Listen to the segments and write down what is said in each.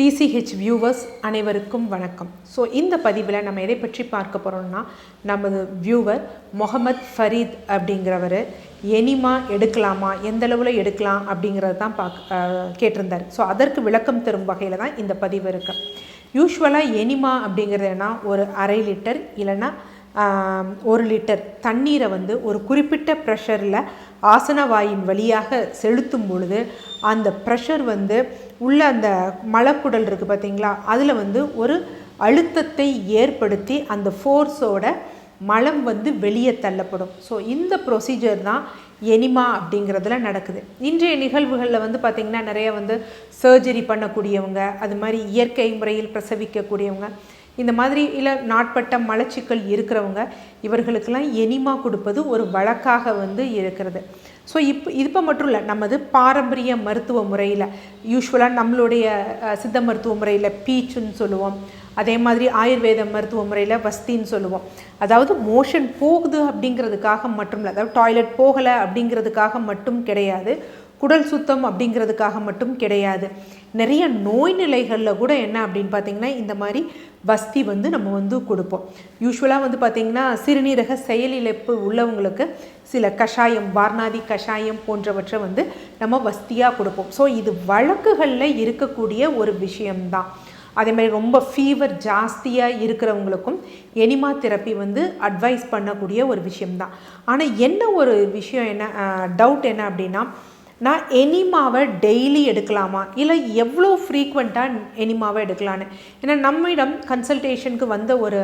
DCH viewers அனைவருக்கும் வணக்கம். So இந்த பதிவில் நம்ம எதை பற்றி பார்க்க போகிறோம்னா நமது வியூவர் முகமது ஃபரீத் அப்படிங்கிறவர் எனிமா எடுக்கலாமா எந்த அளவில் எடுக்கலாம் அப்படிங்கிறது தான் பார்க்க கேட்டிருந்தார். ஸோ அதற்கு விளக்கம் தரும் வகையில் தான் இந்த பதிவு இருக்கு. யூஸ்வலாக எனிமா அப்படிங்கிறது என்ன ஒரு அரை லிட்டர் இல்லைன்னா ஒரு லிட்டர் தண்ணீரை வந்து ஒரு குறிப்பிட்ட ப்ரெஷரில் ஆசனவாயின் வழியாக செலுத்தும் பொழுது அந்த ப்ரெஷர் வந்து உள்ள அந்த மலக்குடல் இருக்குது பார்த்தீங்களா? அதில் வந்து ஒரு அழுத்தத்தை ஏற்படுத்தி அந்த ஃபோர்ஸோட மலம் வந்து வெளியே தள்ளப்படும். ஸோ இந்த ப்ரொசீஜர் தான் எனிமா அப்படிங்கிறதுல நடக்குது. இன்றைய நிகழ்வுகளில் வந்து பார்த்திங்கன்னா நிறைய வந்து சர்ஜரி பண்ணக்கூடியவங்க அது மாதிரி இயற்கை முறையில் பிரசவிக்கக்கூடியவங்க இந்த மாதிரி இல்லை நாட்பட்ட மலச்சிக்கல் இருக்கிறவங்க இவர்களுக்கெல்லாம் எனிமா கொடுப்பது ஒரு வழக்காக வந்து இருக்கிறது. ஸோ இப்போ இப்போ மட்டும் இல்லை நமது பாரம்பரிய மருத்துவ முறையில் யூஸ்வலாக நம்மளுடைய சித்த மருத்துவ முறையில் பீச்சுன்னு சொல்லுவோம். அதே மாதிரி ஆயுர்வேத மருத்துவ முறையில் வஸ்தின்னு சொல்லுவோம். அதாவது மோஷன் போகுது அப்படிங்கிறதுக்காக மட்டும் இல்லை அதாவது டாய்லெட் போகலை அப்படிங்கிறதுக்காக மட்டும் கிடையாது. குடல் சுத்தம் அப்படிங்கிறதுக்காக மட்டும் கிடையாது. நிறைய நோய் நிலைகளில் கூட என்ன அப்படின்னு பார்த்தீங்கன்னா இந்த மாதிரி வஸ்தி வந்து நம்ம வந்து கொடுப்போம். யூஸ்வலாக வந்து பார்த்திங்கன்னா சிறுநீரக செயலிழப்பு உள்ளவங்களுக்கு சில கஷாயம் வார்னாதி கஷாயம் போன்றவற்றை வந்து நம்ம வஸ்தியாக கொடுப்போம். ஸோ இது வழக்குகளில் இருக்கக்கூடிய ஒரு விஷயம்தான். அதே மாதிரி ரொம்ப ஃபீவர் ஜாஸ்தியாக இருக்கிறவங்களுக்கும் எனிமா தெரப்பி வந்து அட்வைஸ் பண்ணக்கூடிய ஒரு விஷயம்தான். ஆனால் என்ன ஒரு விஷயம் என்ன டவுட் என்ன அப்படின்னா நான் எனிமாவை டெய்லி எடுக்கலாமா? இல்லை எவ்வளோ ஃப்ரீக்வெண்ட்டாக எனிமாவை எடுக்கலான்னு? ஏன்னா நம்மிடம் கன்சல்டேஷனுக்கு வந்த ஒரு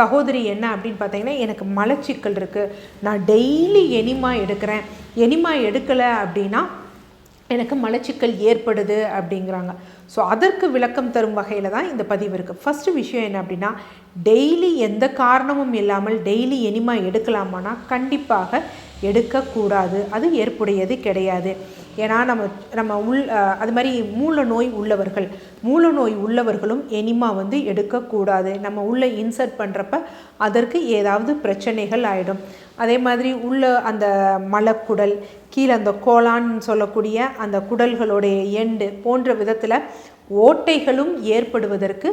சகோதரி என்ன அப்படின்னு பார்த்தீங்கன்னா எனக்கு மலச்சிக்கல் இருக்குது நான் டெய்லி எனிமா எடுக்கிறேன். எனிமா எடுக்கலை அப்படின்னா எனக்கு மலச்சிக்கல் ஏற்படுது அப்படிங்கிறாங்க. ஸோ அதற்கு விளக்கம் தரும் வகையில் தான் இந்த பதிவு இருக்குது ஃபஸ்ட்டு விஷயம் என்ன அப்படின்னா டெய்லி எந்த காரணமும் இல்லாமல் டெய்லி எனிமா எடுக்கலாமானா கண்டிப்பாக எடுக்கக்கூடாது. அது ஏற்புடையது கிடையாது. ஏன்னா நம்ம நம்ம உள் அது மாதிரி மூல நோய் உள்ளவர்கள் மூல நோய் உள்ளவர்களும் எனிமா வந்து எடுக்கக்கூடாது. நம்ம உள்ளே இன்சர்ட் பண்ணுறப்ப அதற்கு ஏதாவது பிரச்சனைகள் ஆகிடும் அதே மாதிரி உள்ள அந்த மலக்குடல் கீழே அந்த கோலான்னு சொல்லக்கூடிய அந்த குடல்களுடைய எண்டு போன்ற விதத்தில் ஓட்டைகளும் ஏற்படுவதற்கு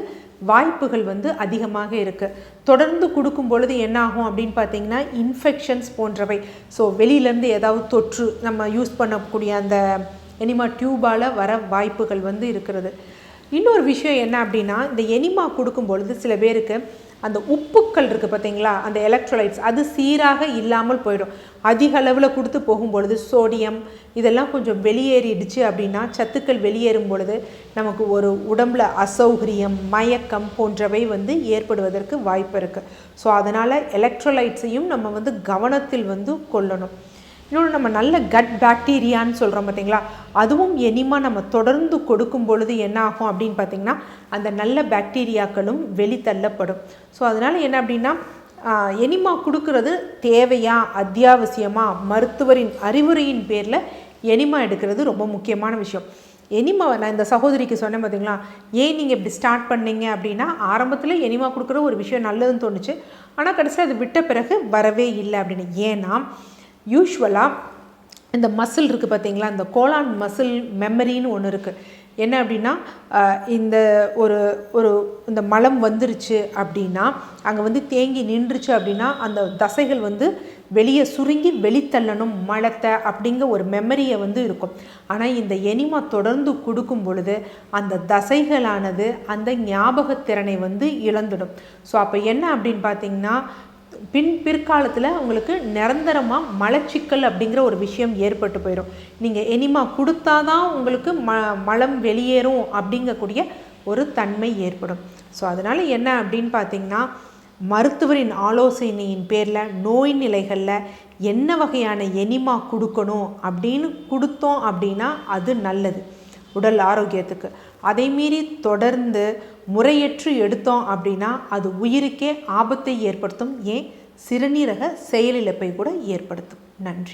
வாய்ப்புகள் வந்து அதிகமாக இருக்குது தொடர்ந்து கொடுக்கும் பொழுது என்ன ஆகும் அப்படின்னு பார்த்தீங்கன்னா இன்ஃபெக்ஷன்ஸ் போன்றவை. ஸோ வெளியிலேருந்து ஏதாவது தொற்று நம்ம யூஸ் பண்ணக்கூடிய அந்த எனிமா டியூபால் வர வாய்ப்புகள் வந்து இருக்கிறது. இன்னொரு விஷயம் என்ன அப்படின்னா இந்த எனிமா கொடுக்கும் பொழுது சில பேருக்கு அந்த உப்புக்கள் இருக்குது பார்த்தீங்களா? அந்த எலக்ட்ரோலைட்ஸ் அது சீராக இல்லாமல் போயிடும். அதிக அளவில் கொடுத்து போகும்பொழுது சோடியம் இதெல்லாம் கொஞ்சம் வெளியேறிடுச்சு அப்படின்னா சத்துக்கள் வெளியேறும் பொழுது நமக்கு ஒரு உடம்புல அசௌகரியம் மயக்கம் போன்றவை வந்து ஏற்படுவதற்கு வாய்ப்பு இருக்குது ஸோ அதனால் எலக்ட்ரோலைட்ஸையும் நம்ம வந்து கவனத்தில் வந்து கொள்ளணும். இன்னொன்று நம்ம நல்ல கட் பாக்டீரியான்னு சொல்கிறோம் பார்த்தீங்களா? அதுவும் எனிமா நம்ம தொடர்ந்து கொடுக்கும் பொழுது என்ன ஆகும் அப்படின்னு பார்த்தீங்கன்னா அந்த நல்ல பாக்டீரியாக்களும் வெளித்தள்ளப்படும். ஸோ அதனால் என்ன அப்படின்னா எனிமா கொடுக்கறது தேவையா அத்தியாவசியமாக மருத்துவரின் அறிவுரையின் பேரில் எனிமா எடுக்கிறது ரொம்ப முக்கியமான விஷயம். எனிமா நான் இந்த சகோதரிக்கு சொன்னேன் பார்த்தீங்களா? ஏன் நீங்கள் இப்படி ஸ்டார்ட் பண்ணீங்க அப்படின்னா ஆரம்பத்தில் எனிமா கொடுக்குற ஒரு விஷயம் நல்லதுன்னு தோணுச்சு. ஆனால் கடைசியில் அது விட்ட பிறகு வரவே இல்லை அப்படின்னு. ஏன்னா யூஸ்வலாக இந்த மசில் இருக்குது பார்த்தீங்களா இந்த கோலான் மசில் மெமரின்னு ஒன்று இருக்குது என்ன அப்படின்னா இந்த ஒரு ஒரு இந்த மலம் வந்துருச்சு அப்படின்னா அங்கே வந்து தேங்கி நின்றுச்சு அப்படின்னா அந்த தசைகள் வந்து வெளியே சுருங்கி வெளித்தள்ளணும் மலத்தை அப்படிங்கிற ஒரு மெமரியை வந்து இருக்கும். ஆனால் இந்த எனிமா தொடர்ந்து கொடுக்கும் பொழுது அந்த தசைகளானது அந்த ஞாபகத்திறனை வந்து இழந்துடும். ஸோ அப்போ என்ன அப்படின்னு பார்த்தீங்கன்னா பின் பிற்காலத்தில் உங்களுக்கு நிரந்தரமாக மலச்சிக்கல் அப்படிங்கிற ஒரு விஷயம் ஏற்பட்டு போயிடும் நீங்கள் எனிமா கொடுத்தாதான் உங்களுக்கு ம மலம் வெளியேறும் அப்படிங்கக்கூடிய ஒரு தன்மை ஏற்படும். ஸோ அதனால் என்ன அப்படின்னு பார்த்தீங்கன்னா மருத்துவரின் ஆலோசனையின் பேரில் நோய் நிலைகளில் என்ன வகையான எனிமா கொடுக்கணும் அப்படின்னு கொடுத்தோம் அப்படின்னா அது நல்லது. உடல் ஆரோக்கியத்துக்கு. அதை மீறி தொடர்ந்து முறையற்று எடுத்தோம் அப்படின்னா அது உயிருக்கே ஆபத்தை ஏற்படுத்தும் ஏன்? சிறுநீரக செயலிழப்பை கூட ஏற்படுத்தும். நன்றி.